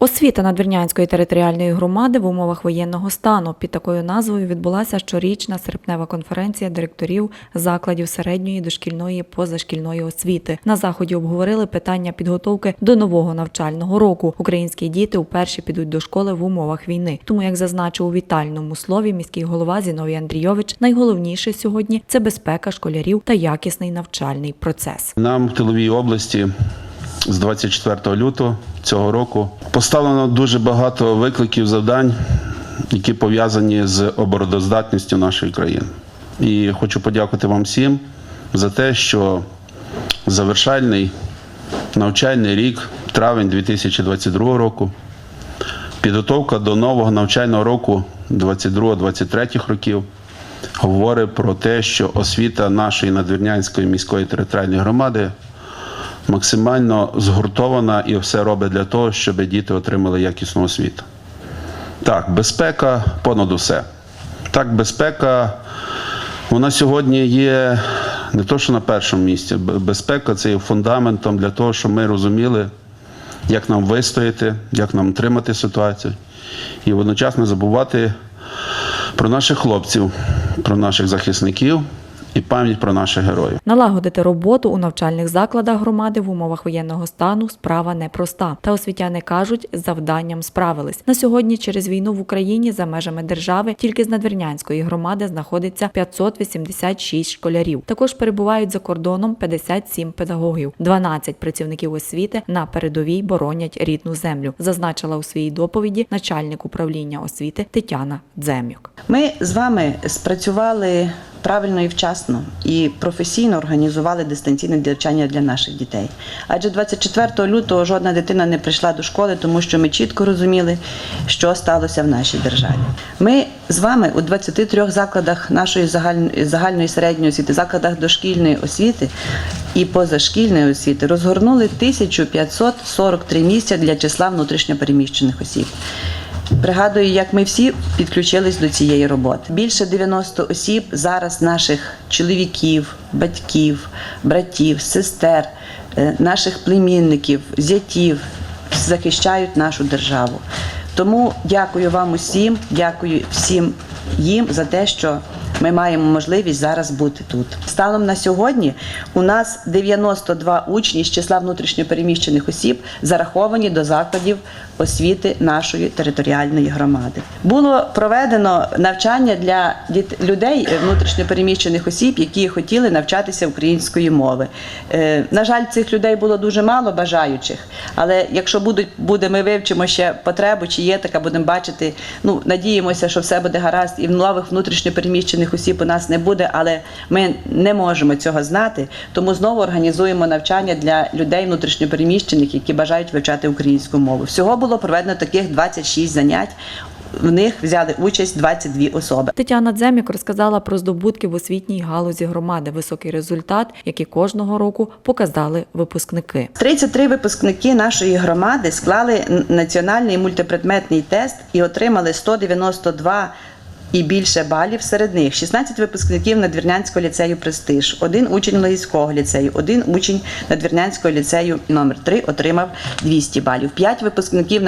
Освіта Надвірнянської територіальної громади в умовах воєнного стану під такою назвою відбулася щорічна серпнева конференція директорів закладів середньої дошкільної позашкільної освіти. На заході обговорили питання підготовки до нового навчального року. Українські діти вперше підуть до школи в умовах війни. Тому, як зазначив у вітальному слові міський голова Зіновій Андрійович, найголовніше сьогодні це безпека школярів та якісний навчальний процес. Нам в тиловій області з 24 лютого цього року поставлено дуже багато викликів завдань, які пов'язані з обороноздатністю нашої країни. І хочу подякувати вам всім за те, що завершальний навчальний рік, травень 2022 року, підготовка до нового навчального року 22-23 років говорить про те, що освіта нашої надвірнянської міської територіальної громади максимально згуртована і все робить для того, щоб діти отримали якісну освіту. Так, безпека понад усе. Так, безпека, вона сьогодні є не то, що на першому місці. Безпека це є фундаментом для того, щоб ми розуміли, як нам вистояти, як нам тримати ситуацію. І водночас не забувати про наших хлопців, про наших захисників і пам'ять про наших героїв. Налагодити роботу у навчальних закладах громади в умовах воєнного стану справа непроста. Та освітяни кажуть, з завданням справились. На сьогодні через війну в Україні за межами держави тільки з Надвірнянської громади знаходиться 586 школярів. Також перебувають за кордоном 57 педагогів. 12 працівників освіти на передовій боронять рідну землю. Зазначила у своїй доповіді начальник управління освіти Тетяна Дземюк. Ми з вами спрацювали правильно і вчасно і професійно організували дистанційне навчання для наших дітей. Адже 24 лютого жодна дитина не прийшла до школи, тому що ми чітко розуміли, що сталося в нашій державі. Ми з вами у 23 закладах нашої загальної, загальної середньої освіти, закладах дошкільної освіти і позашкільної освіти розгорнули 1543 місця для числа внутрішньопереміщених осіб. Пригадую, як ми всі підключились до цієї роботи. Більше 90 осіб зараз наших чоловіків, батьків, братів, сестер, е, наших племінників, зятів захищають нашу державу. Тому дякую вам усім, дякую всім їм за те, що ми маємо можливість зараз бути тут. Станом на сьогодні у нас 92 учні з числа внутрішньопереміщених осіб зараховані до закладів освіти нашої територіальної громади. Було проведено навчання для людей внутрішньопереміщених осіб, які хотіли навчатися української мови. Е, На жаль, цих людей було дуже мало бажаючих, але якщо буде, ми вивчимо ще потребу, чи є така, будемо бачити. Ну надіємося, що все буде гаразд, і в нових внутрішньопереміщених осіб у нас не буде, але ми не можемо цього знати. Тому знову організуємо навчання для людей внутрішньопереміщених, які бажають вивчати українську мову. Всього було проведено таких 26 занять. В них взяли участь 22 особи. Тетяна Дземік розказала про здобутки в освітній галузі громади, високий результат, який кожного року показали випускники. 33 випускники нашої громади склали національний мультипредметний тест і отримали 192 і більше балів. Серед них 16 випускників Надвірнянського ліцею Престиж, один учень Логійського ліцею, один учень Надвірнянського ліцею номер 3 отримав 200 балів. 5 випускників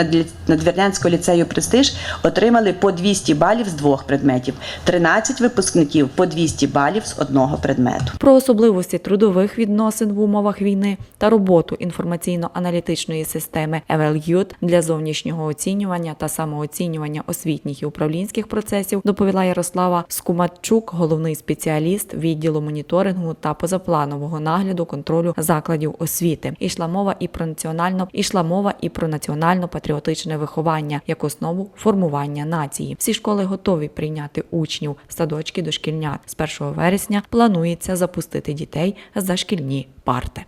Надвірнянського ліцею Престиж отримали по 200 балів з двох предметів. 13 випускників по 200 балів з одного предмету. Про особливості трудових відносин в умовах війни та роботу інформаційно-аналітичної системи EvelYouth для зовнішнього оцінювання та самооцінювання освітніх і управлінських процесів доповіла Ярослава Скуматчук, головний спеціаліст відділу моніторингу та позапланового нагляду контролю закладів освіти. Ішла мова і про національно ішла мова і про національно-патріотичне виховання як основу формування нації. Всі школи готові прийняти учнів, садочки дошкільнят. З 1 вересня планується запустити дітей за шкільні парти.